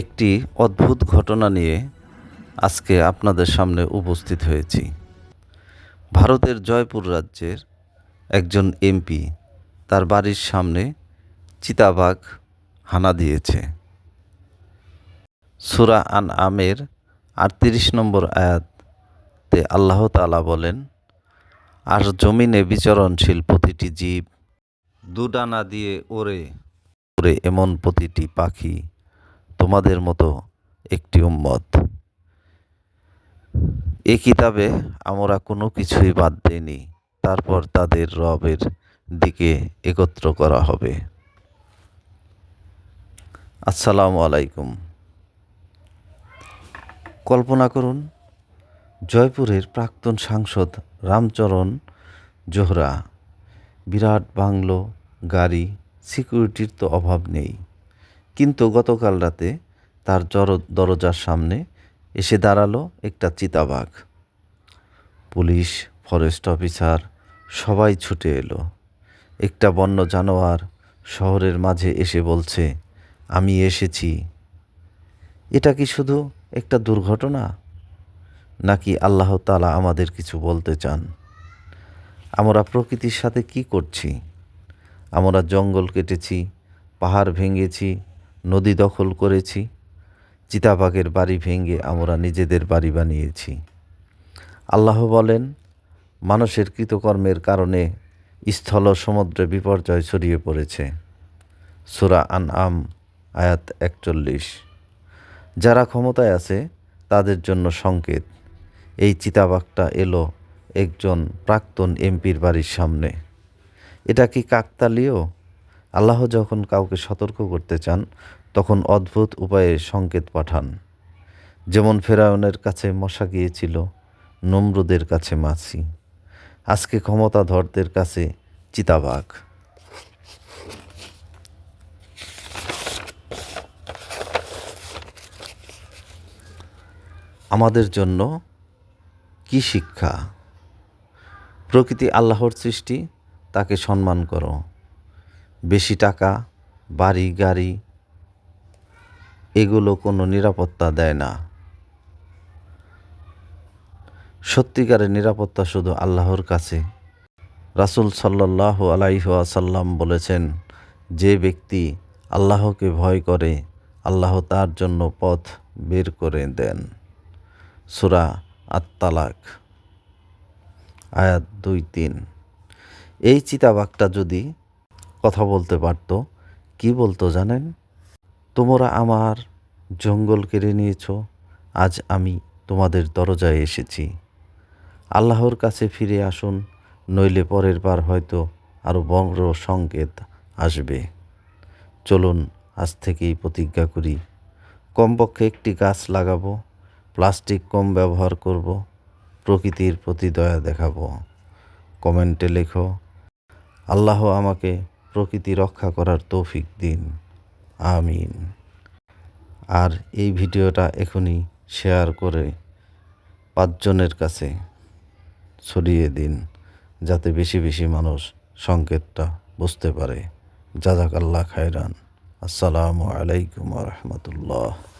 একটি অদ্ভুত ঘটনা নিয়ে আজকে আপনাদের সামনে উপস্থিত হয়েছি। ভারতের জয়পুর রাজ্যের একজন এমপি তার বাড়ির সামনে চিতাবাঘ হানা দিয়েছে। সুরা আন আমের আটত্রিশ নম্বর আয়াতে আল্লাহ তাআলা বলেন, আর জমিনে বিচরণশীল প্রতিটি জীব দুডানা দিয়ে ওড়ে ওড়ে এমন প্রতিটি পাখি তোমাদের মতো একটি উম্মত। এ কিতাবে আমরা কোনো কিছুই বাদ দেইনি, তারপর তাদের রবের দিকে একত্র করা হবে। আসসালামু আলাইকুম। কল্পনা করুন, জয়পুরের প্রাক্তন সাংসদ রামচরণ জোহরা, বিরাট বাংলো গাড়ি সিকিউরিটির তো অভাব নেই। কিন্তু গতকাল রাতে তার জর- দরজার সামনে এসে দাঁড়াল একটা চিতাবাঘ। পুলিশ, ফরেস্ট অফিসার সবাই ছুটে এলো। একটা বন্য জানোয়ার শহরের মাঝে এসে বলছে, আমি এসেছি। এটা কি শুধু একটা দুর্ঘটনা? নাকি আল্লাহ তাআলা আমাদের কিছু বলতে চান? আমরা প্রকৃতির সাথে কি করছি? আমরা জঙ্গল কেটেছি, পাহাড় ভেঙেছি নদী দখল করেছি, চিতাবাঘের বাড়ি ভেঙে আমরা নিজেদের বাড়ি বানিয়েছি। আল্লাহ বলেন, মানুষের কৃতকর্মের কারণে স্থল সমুদ্রে বিপর্যয় ছড়িয়ে পড়েছে। সুরা আন আম আয়াত একচল্লিশ। যারা ক্ষমতায় আছে, তাদের জন্য সংকেত। এই চিতাবাঘটা এলো একজন প্রাক্তন এমপির বাড়ির সামনে। এটা কি কাকতালীয়? আল্লাহ যখন কাউকে সতর্ক করতে চান, তখন অদ্ভুত উপায়ে সংকেত পাঠান। যেমন ফেরাউনের কাছে মশা গিয়েছিল, নমরুদের কাছে মাছি। আজকে ক্ষমতাধরদের কাছে চিতাবাঘ। আমাদের জন্য কি শিক্ষা? প্রকৃতি আল্লাহর সৃষ্টি, তাকে সম্মান করো। বেশি টাকা, বাড়ি, গাড়ি, এগুলো কোনো নিরাপত্তা দেয় না। সত্যিকারের নিরাপত্তা শুধু আল্লাহর কাছে। রাসূল সাল্লাহ আলাইহাসাল্লাম বলেছেন, যে ব্যক্তি আল্লাহকে ভয় করে, আল্লাহ তার জন্য পথ বের করে দেন। সুরা আত্মালাক আয়াত দুই তিন। এই চিতাবাঘটা যদি কথা বলতে পারত। কি বলতো জানেন? তোমরা আমার জঙ্গল কেড়ে নিয়েছ, আজ আমি তোমাদের দরজায় এসেছি। আল্লাহর কাছে ফিরে আসুন, নইলে পরের বার হয়তো আরও বড় সংকেত আসবে। চলুন, আজ থেকেই প্রতিজ্ঞা করি। কমপক্ষে একটি গাছ লাগাবো, প্লাস্টিক কম ব্যবহার করব, প্রকৃতির প্রতি দয়া দেখাবো। কমেন্টে লেখো, আল্লাহ আমাকে প্রকৃতি রক্ষা করার তৌফিক দিন। আমিন। আর এই ভিডিওটা এখনই শেয়ার করে পাঁচজনের কাছে ছড়িয়ে দিন, যাতে বেশি বেশি মানুষ সংকেতটা বুঝতে পারে। জাজাকাল্লা খায়রান। আসসালামু আলাইকুম রহমতুল্লাহ।